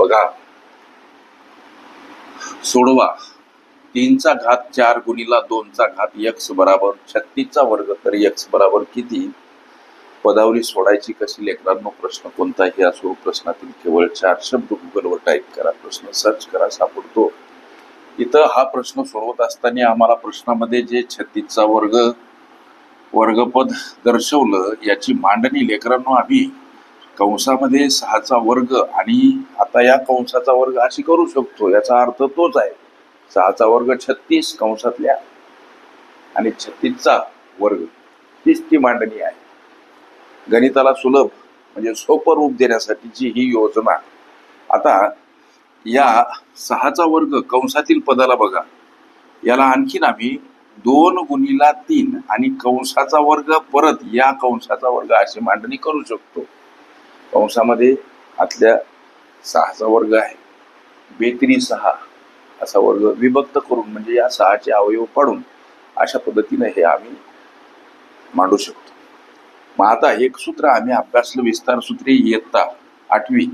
बघा. सोडवा. तीनचा घात चार गुणीला दोनचा घात यक्स बराबर छत्तीसचा वर्ग तर यक्स बराबर किती? पदावली सोडायची कशी? लेकरांनो प्रश्न कोणताही असो प्रश्नातील केवळ चार शब्द गुगलवर टाईप करा. प्रश्न सर्च करा सापडतो. इथं हा प्रश्न सोडवत असताना आम्हाला प्रश्नामध्ये जे छत्तीसचा वर्ग वर्गपद दर्शवलं याची मांडणी लेकरांनो आम्ही कंसामध्ये सहाचा वर्ग आणि आता या कंसाचा वर्ग अशी करू शकतो याचा अर्थ तोच आहे. सहाचा वर्ग छत्तीस कंसातल्या आणि छत्तीसचा वर्ग. तीच ती मांडणी आहे. गणिताला सुलभ म्हणजे सोपं रूप देण्यासाठीची ही योजना. आता या सहाचा वर्ग कंसातील पदाला बघा. याला आणखीन आम्ही दोन गुणीला तीन आणि कंसाचा वर्ग परत या कंसाचा वर्ग अशी मांडणी करू शकतो. कंसामध्ये आतल्या सहाचा वर्ग आहे. बेतरी सहा असा वर्ग विभक्त करून म्हणजे या सहाचे अवयव पाडून अशा पद्धतीने हे आम्ही मांडू शकतो. मग आता एक सूत्र आम्ही अभ्यासलं विस्तार सूत्रे इयत्ता आठवी.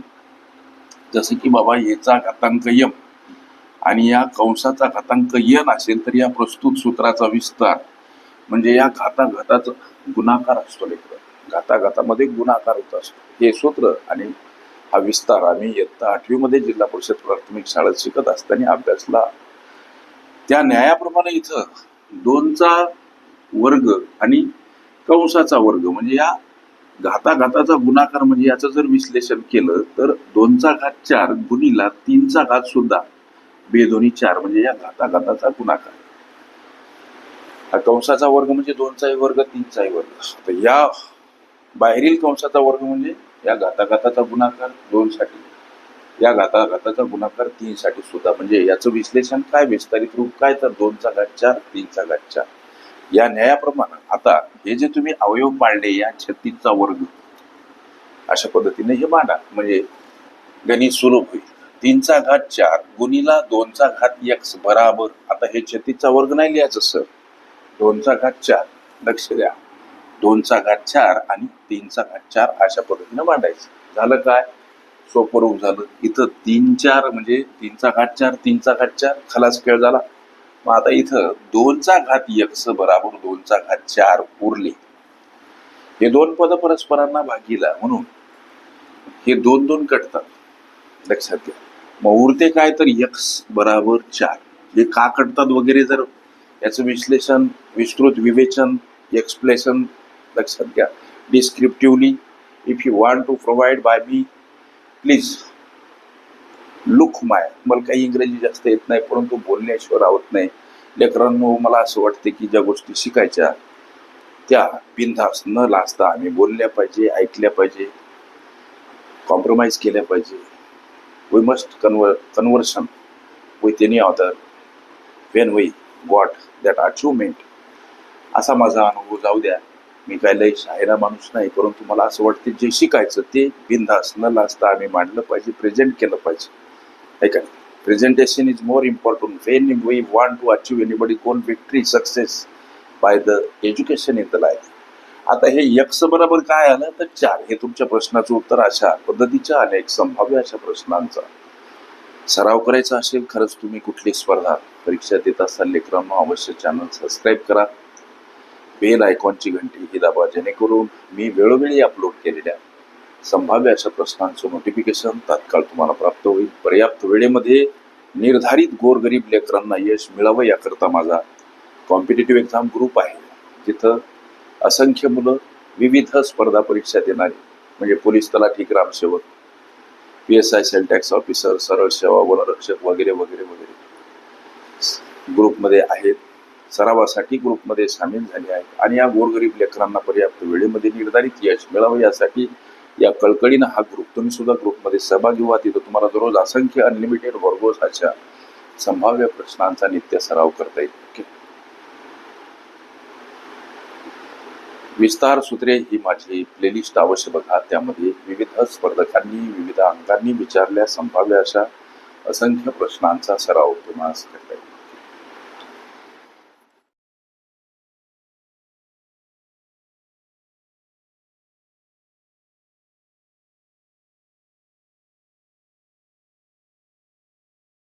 जसं की बाबा येचा घातांक यम आणि या कंसाचा घातांक यन असेल तर या प्रस्तुत सूत्राचा विस्तार. म्हणजे या घाता घाताचा गुणाकार असतो लेकर. घाताघातामध्ये गुणाकार होत असतो. हे सूत्र आणि हा विस्तार आम्ही इयत्ता आठवीमध्ये जिल्हा परिषद प्राथमिक शाळेत शिकत असताना अभ्यासला. त्या न्यायाप्रमाणे इथं दोनचा वर्ग आणि कंसाचा वर्ग म्हणजे या घाताघाताचा गुणाकार म्हणजे याचं जर विश्लेषण केलं तर दोनचा घात चार गुणीला तीनचा घात सुद्धा बेदोनी चार म्हणजे या घाताघाताचा गुणाकार. हा कंसाचा वर्ग म्हणजे दोनचाही वर्ग तीनचाही वर्ग. तर या बाहेरील कंसाचा वर्ग म्हणजे या घाताघाताचा गुणाकार दोनसाठी या घाताघाताचा गुणाकार तीनसाठी सुद्धा. म्हणजे याचं विश्लेषण काय? विस्तारित रूप काय? तर दोनचा घात चार तीनचा घात चार. या न्यायाप्रमाणे आता हे जे तुम्ही अवयव मांडले या छत्तीसचा वर्ग अशा पद्धतीने हे मांडा. म्हणजे गणित सुलभ होईल. तीनचा घात चार गुणीला दोनचा घात एक्स बराबर. आता हे छत्तीसचा वर्ग नाही लिहायचं सर. दोनचा घात चार. लक्ष द्या. दोनचा घात चार आणि तीनचा घात चार अशा पद्धतीने मांडायचं. झालं काय? सोपं रूप झालं. इथं तीन चार म्हणजे तीनचा घात चार तीनचा घात चार खलास खेळ झाला. मग आता इथं दोनचा घात यक्स बराबर दोनचा घात चार उरले. हे दोन पद परस्परांना भागीला म्हणून हे दोन दोन कटतात. लक्षात घ्या. मग उरते काय तर यक्स बराबर चार. हे का कटतात वगैरे जर याचं विश्लेषण विस्तृत विवेचन एक्सप्लेशन लक्षात घ्या descriptively if you want to provide by me please look my मला काही इंग्रजी जास्त येत नाही परंतु बोलण्याशिवाय आवत नाही. लेकरांनो मला असं वाटते की ज्या गोष्टी शिकायच्या त्या बिनधास न लाजता आम्ही बोलल्या पाहिजे ऐकल्या पाहिजे कॉम्प्रोमाइज केल्या पाहिजे. We must conver conversion with any other when we got that achievement असा माझा अनुभव जाऊ द्या. मी काय लय शाहिरा माणूस नाही परंतु मला असं वाटते जे शिकायचं ते बिनधास न लाजता आम्ही मांडलं पाहिजे प्रेझेंट केलं पाहिजे. ऐका का presentation is more important when we want to achieve anybody gone victory success by the education in the life आता हे यक्स बरोबर काय आलं? तर चार. हे तुमच्या प्रश्नाचं उत्तर अशा पद्धतीच्या अनेक संभाव्य अशा प्रश्नांचा. सराव करायचा असेल खरंच तुम्ही कुठली स्पर्धा? परीक्षा देत असाल लेकरांना अवश्य चॅनल सबस्क्राईब करा. बेल आयकॉनची घंटी ही दाबा जेणेकरून मी वेळोवेळी अपलोड केलेल्या संभाव्य अशा प्रश्नांचं नोटिफिकेशन तात्काळ तुम्हाला प्राप्त होईल. पर्याप्त वेळेमध्ये निर्धारित गोरगरीब लेकरांना यश मिळावं याकरता माझा कॉम्पिटेटिव्ह एक्झाम ग्रुप आहे. जिथं असंख्य मुलं विविध स्पर्धा परीक्षा देणारी म्हणजे पोलीस तलाठी ग्रामसेवक P S I sale tax officer सरळ सेवा वनरक्षक वगैरे वगैरे वगैरे ग्रुपमध्ये आहेत. सरावासाठी ग्रुपमध्ये सामील झाले आहेत. आणि या गोरगरीब लेकरांना पर्याप्त वेळेमध्ये निर्धारित यश मिळावं यासाठी या कळकळीनं हा ग्रुप तुम्ही सुद्धा ग्रुपमध्ये सहभागी व्हा. तिथं तुम्हाला दररोज असंख्य अनलिमिटेड वर्गोसाच्या संभाव्य प्रश्नांचा नित्य सराव करता येईल. ओके. विस्तार सूत्रे ही माझी प्लेलिस्ट अवश्य बघा. त्यामध्ये विविध स्पर्धकांनी विविध अंकांनी विचारल्या संभाव्य अशा असंख्य प्रश्नांचा सराव तुम्हाला